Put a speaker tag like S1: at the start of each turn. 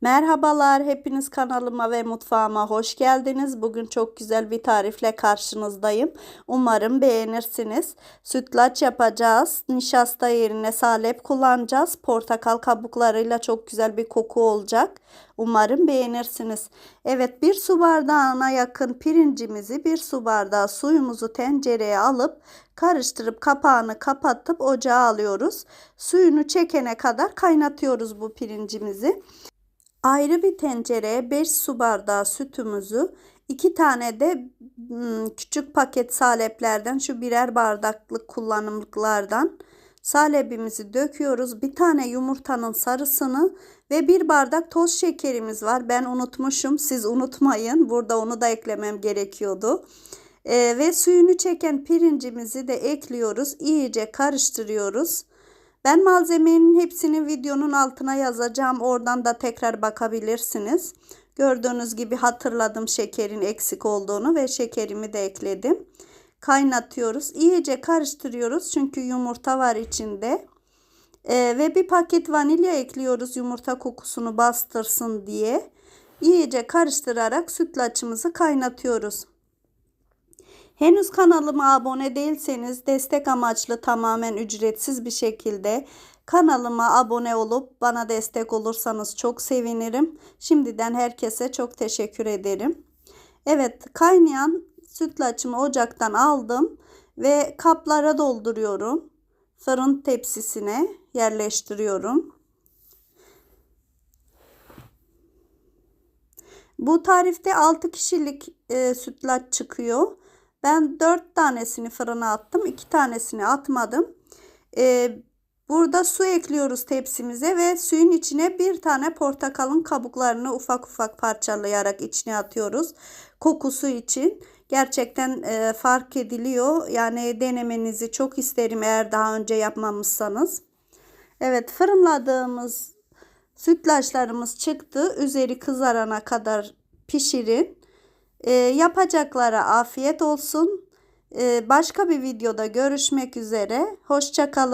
S1: Merhabalar, hepiniz kanalıma ve mutfağıma hoş geldiniz. Bugün çok güzel bir tarifle karşınızdayım. Umarım beğenirsiniz. Sütlaç yapacağız. Nişasta yerine salep kullanacağız. Portakal kabuklarıyla çok güzel bir koku olacak. Umarım beğenirsiniz. Evet, bir su bardağına yakın pirincimizi, bir su bardağı suyumuzu tencereye alıp karıştırıp kapağını kapatıp ocağa alıyoruz. Suyunu çekene kadar kaynatıyoruz bu pirincimizi. Ayrı bir tencereye 5 su bardağı sütümüzü, 2 tane de küçük paket saleplerden şu birer bardaklık kullanımlıklardan salebimizi döküyoruz. Bir tane yumurtanın sarısını ve bir bardak toz şekerimiz var. Ben unutmuşum. Siz unutmayın. Burada onu da eklemem gerekiyordu. Ee, ve suyunu çeken pirincimizi de ekliyoruz. İyice karıştırıyoruz. Ben malzemenin hepsini videonun altına yazacağım. Oradan da tekrar bakabilirsiniz. Gördüğünüz gibi hatırladım şekerin eksik olduğunu ve şekerimi de ekledim. Kaynatıyoruz. İyice karıştırıyoruz çünkü yumurta var içinde. Ee, ve bir paket vanilya ekliyoruz yumurta kokusunu bastırsın diye. İyice karıştırarak sütlaçımızı kaynatıyoruz. Henüz kanalıma abone değilseniz destek amaçlı tamamen ücretsiz bir şekilde kanalıma abone olup bana destek olursanız çok sevinirim. Şimdiden herkese çok teşekkür ederim. Evet kaynayan sütlaçımı ocaktan aldım ve kaplara dolduruyorum. Fırın tepsisine yerleştiriyorum. Bu tarifte 6 kişilik e, sütlaç çıkıyor. Ben 4 tanesini fırına attım. 2 tanesini atmadım. Ee, burada su ekliyoruz tepsimize ve suyun içine bir tane portakalın kabuklarını ufak ufak parçalayarak içine atıyoruz. Kokusu için gerçekten e, fark ediliyor. Yani denemenizi çok isterim eğer daha önce yapmamışsanız. Evet fırınladığımız sütlaçlarımız çıktı. Üzeri kızarana kadar pişirin. E, yapacaklara afiyet olsun. E, başka bir videoda görüşmek üzere. Hoşçakalın.